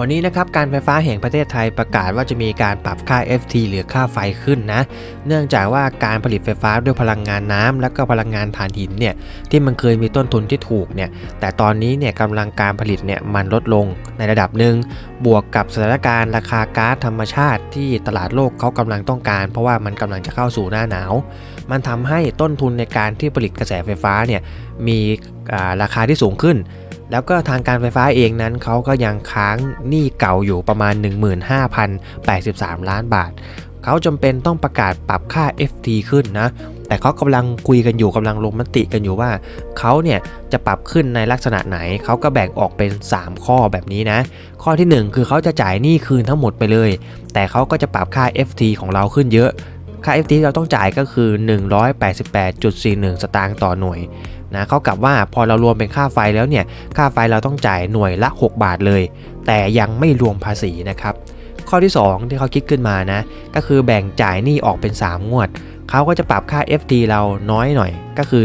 วันนี้นะครับการไฟฟ้าแห่งประเทศไทยประกาศว่าจะมีการปรับค่า FT หรือค่าไฟขึ้นนะ เนื่องจากว่าการผลิตไฟฟ้าด้วยพลังงานน้ำและก็พลังงานถ่านหินเนี่ยที่มันเคยมีต้นทุนที่ถูกเนี่ยแต่ตอนนี้เนี่ยกำลังการผลิตเนี่ยมันลดลงในระดับหนึ่งบวกกับสถานการณ์ราคาก๊าซธรรมชาติที่ตลาดโลกเขากำลังต้องการ เพราะว่ามันกำลังจะเข้าสู่หน้าหนาว มันทำให้ต้นทุนในการที่ผลิตกระแสไฟฟ้าเนี่ยมีราคาที่สูงขึ้น แล้วก็ทางการไฟฟ้าเองนั้นเขาก็ยังค้างหนี้เก่าอยู่ประมาณ 15,083 ล้านบาท เขาจำเป็นต้องประกาศปรับค่า FT ขึ้นนะ แต่เขากำลังคุยกันอยู่กำลังลงมติกันอยู่ว่า เขาเนี่ยจะปรับขึ้นในลักษณะไหน เขาก็แบ่งออกเป็น 3 ข้อแบบนี้นะ ข้อที่ 1 คือเขาจะจ่ายหนี้คืนทั้งหมดไปเลย แต่เขาก็จะปรับค่า FT ของเราขึ้นเยอะ ค่า FT ที่เราต้องจ่ายก็คือ 188.41 สตางค์ต่อหน่วยนะเขากับว่าพอเรารวมเป็นค่าไฟแล้วเนี่ยค่าไฟเราต้องจ่ายหน่วยละ 6 บาทเลย แต่ยังไม่รวมภาษีนะครับ ข้อที่ 2 ที่เขาคิดขึ้นมานะก็คือแบ่งจ่ายหนี้ออกเป็น 3 งวดเขาก็จะปรับค่า FT เราน้อยหน่อยก็คือ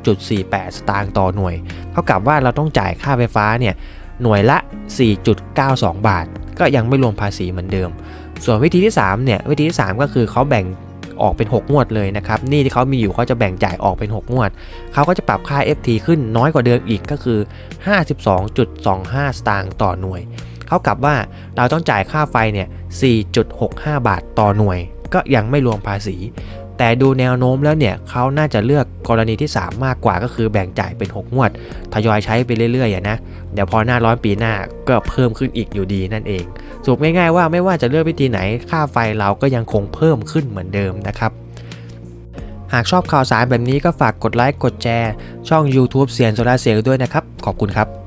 79.48 สตางค์ต่อหน่วยเท่ากับว่าเราต้องจ่ายค่าไฟฟ้าเนี่ยหน่วยละ 4.92 บาท ก็ยังไม่รวมภาษีเหมือนเดิม ส่วนวิธีที่3เนี่ยวิธีที่ 3 ก็คือเขาแบ่งออกเป็น 6 งวดเลยนะครับนี่ที่เขามีอยู่เขาจะแบ่งจ่ายออกเป็น 6 งวด เขาก็จะปรับค่า FT ขึ้นน้อยกว่าเดิมอีกก็คือ 52.25 สตางค์ต่อหน่วย เขากลับว่าเราต้องจ่ายค่าไฟเนี่ย 4.65 บาทต่อหน่วย ก็ยังไม่รวมภาษี แต่ดูแนวโน้มแล้วเนี่ยเขาน่าจะเลือกกรณีที่ 3 มากกว่าก็คือแบ่งจ่ายเป็น 6 งวด ทยอยใช้ไปเรื่อยๆอะนะ เดี๋ยวพอหน้าร้อนปีหน้าก็เพิ่มขึ้นอีกอยู่ดีนั่นเอง สรุปง่ายๆว่าไม่ว่าจะเลือกวิธีไหนค่าไฟเราก็ยังคงเพิ่มขึ้นเหมือนเดิมนะครับ หากชอบข่าวสารแบบนี้ก็ฝากกดไลค์กดแชร์ช่อง YouTube เสียงโซลาเซลล์ด้วยนะครับ ขอบคุณครับ